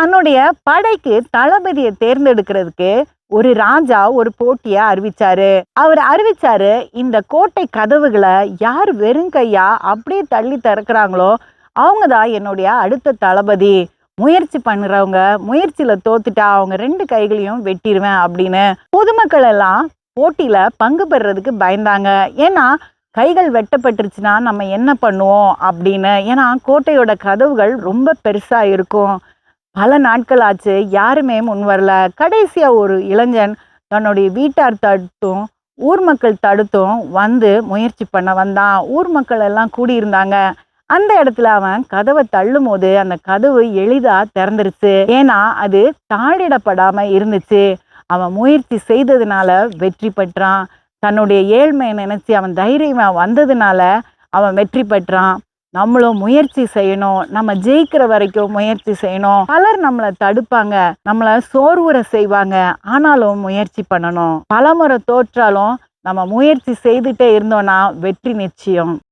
தன்னுடைய படைக்கு தளபதியை தேர்ந்தெடுக்கிறதுக்கு ஒரு ராஜா ஒரு போட்டிய அறிவிச்சாரு. அவர் அறிவிச்சாரு இந்த கோட்டை கதவுகளை யார் வெறுங்கையா அப்படியே தள்ளி திறக்கிறாங்களோ அவங்க தான் என்னுடைய அடுத்த தளபதி. முயற்சி பண்ணுறவங்க முயற்சியில தோத்துட்டா அவங்க ரெண்டு கைகளையும் வெட்டிடுவேன் அப்படின்னு பொதுமக்கள் எல்லாம் போட்டியில பங்கு பெறுறதுக்கு பயந்தாங்க. ஏன்னா கைகள் வெட்டப்பட்டுருச்சுன்னா நம்ம என்ன பண்ணுவோம் அப்படின்னு? ஏன்னா கோட்டையோட கதவுகள் ரொம்ப பெருசா இருக்கும். பல நாட்கள் ஆச்சு யாருமே முன் வரல. கடைசியாக ஒரு இளைஞன் தன்னுடைய வீட்டார் தடுத்தும் ஊர் மக்கள் தடுத்தும் வந்து முயற்சி பண்ண வந்தான். ஊர் மக்கள் எல்லாம் கூடியிருந்தாங்க. அந்த இடத்துல அவன் கதவை தள்ளும் போது அந்த கதவு எளிதா திறந்துருச்சு. ஏன்னா அது தாழிடப்படாம இருந்துச்சு. அவன் முயற்சி செய்ததுனால வெற்றி பெற்றான். தன்னுடைய ஏழ்மையை நினைச்சு அவன் தைரியமா வந்ததுனால அவன் வெற்றி பெற்றான். நம்மளும் முயற்சி செய்யணும். நம்ம ஜெயிக்கிற வரைக்கும் முயற்சி செய்யணும். பலர் நம்மளை தடுப்பாங்க. நம்மளை சோர்வுற செய்வாங்க. ஆனாலும் முயற்சி பண்ணணும். பலமுறை தோற்றாலும் நம்ம முயற்சி செய்துட்டே இருந்தோம்னா வெற்றி நிச்சயம்.